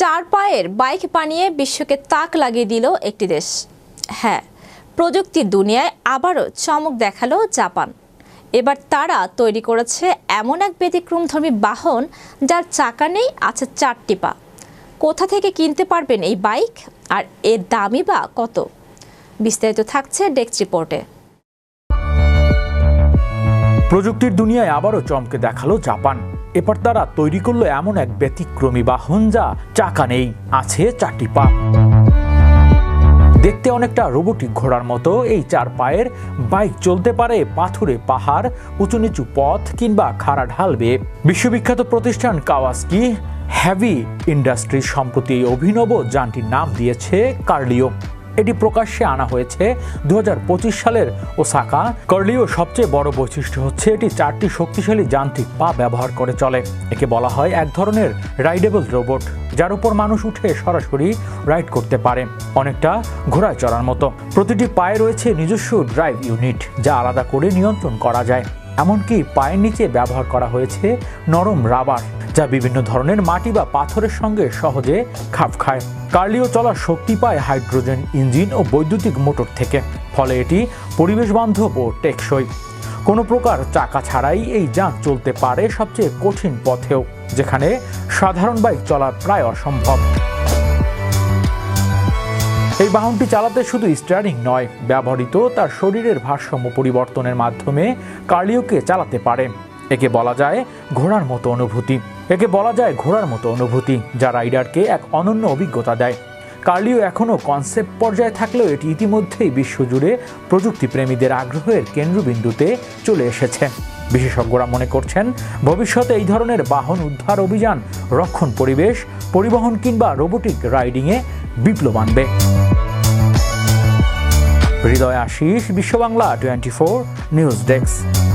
চার পায়ের বাইক বানিয়ে বিশ্বকে তাক লাগিয়ে দিল একটি দেশ। হ্যাঁ প্রযুক্তির দুনিয়ায় আবারও চমক দেখাল জাপান। এবার তারা তৈরি করেছে এমন এক ব্যতিক্রমধর্মী বাহন যার চাকা নেই, আছে চারটি পা। কোথা থেকে কিনতে পারবেন এই বাইক আর এর দামই বা কত? বিস্তারিত থাকছে ডেস্ক রিপোর্টে। প্রযুক্তির দুনিয়ায় আবারও চমকে দেখাল জাপান। এবার তারা তৈরি করল এমন এক ব্যতিক্রমী বাহন যা চাকা নেই, আছে চারটি পা। দেখতে অনেকটা রোবোটিক ঘোড়ার মতো, এই চার পায়ের বাইক চলতে পারে পাথুরে পাহাড়, উঁচু নিচু পথ কিংবা খাড়া ঢাল বেয়ে। বিশ্ববিখ্যাত প্রতিষ্ঠান কাওয়াসকি হ্যাভি ইন্ডাস্ট্রিজ সম্প্রতি এই অভিনব যানটির নাম দিয়েছে কার্লিও। এটি প্রকাশ্যে আনা হয়েছে দু হাজার পঁচিশ সালের ওসাকা। কার্লিও সবচেয়ে বড় বৈশিষ্ট্য হচ্ছে এটি চারটি শক্তিশালী যান্ত্রিক পা ব্যবহার করে চলে। একে বলা হয় এক ধরনের রাইডেবল রোবট, যার উপর মানুষ উঠে সরাসরি রাইড করতে পারে, অনেকটা ঘোড়ায় চড়ার মতো। প্রতিটি পায়ে রয়েছে নিজস্ব ড্রাইভ ইউনিট, যা আলাদা করে নিয়ন্ত্রণ করা যায়। এমনকি পায়ের নিচে ব্যবহার করা হয়েছে নরম রাবার যা বিভিন্ন ধরনের মাটি বা পাথরের সঙ্গে সহজে খাপ খায়। কার্লিও চলার শক্তি পায় হাইড্রোজেন, ইঞ্জিন ও বৈদ্যুতিক মোটর থেকে, ফলে এটি পরিবেশ বান্ধব ও টেকসই। কোনো প্রকার চাকা ছাড়াই এই যান চলতে পারে সবচেয়ে কঠিন পথেও, যেখানে সাধারণ বাইক চলা প্রায় অসম্ভব। এই বাহনটি চালাতে শুধু স্টিয়ারিং নয়, ব্যবহৃত তার শরীরের ভারসাম্য পরিবর্তনের মাধ্যমে কার্লিওকে চালাতে পারে। একে বলা যায় ঘোড়ার মতো অনুভূতি। একে বলা যায় ঘোড়ার মতো অনুভূতি, যা রাইডারকে এক অনন্য অভিজ্ঞতা দেয়। কার্লিও এখনও কনসেপ্ট পর্যায়ে থাকলেও এটি ইতিমধ্যেই বিশ্বজুড়ে প্রযুক্তিপ্রেমীদের আগ্রহের কেন্দ্রবিন্দুতে চলে এসেছে। বিশেষজ্ঞরা মনে করছেন, ভবিষ্যতে এই ধরনের বাহন উদ্ধার অভিযান, রক্ষণ পরিবেশ, পরিবহন কিংবা রোবোটিক রাইডিংয়ে বিপ্লব আনবে। Hriday Ashis, Biswabangla, twenty four, news desk.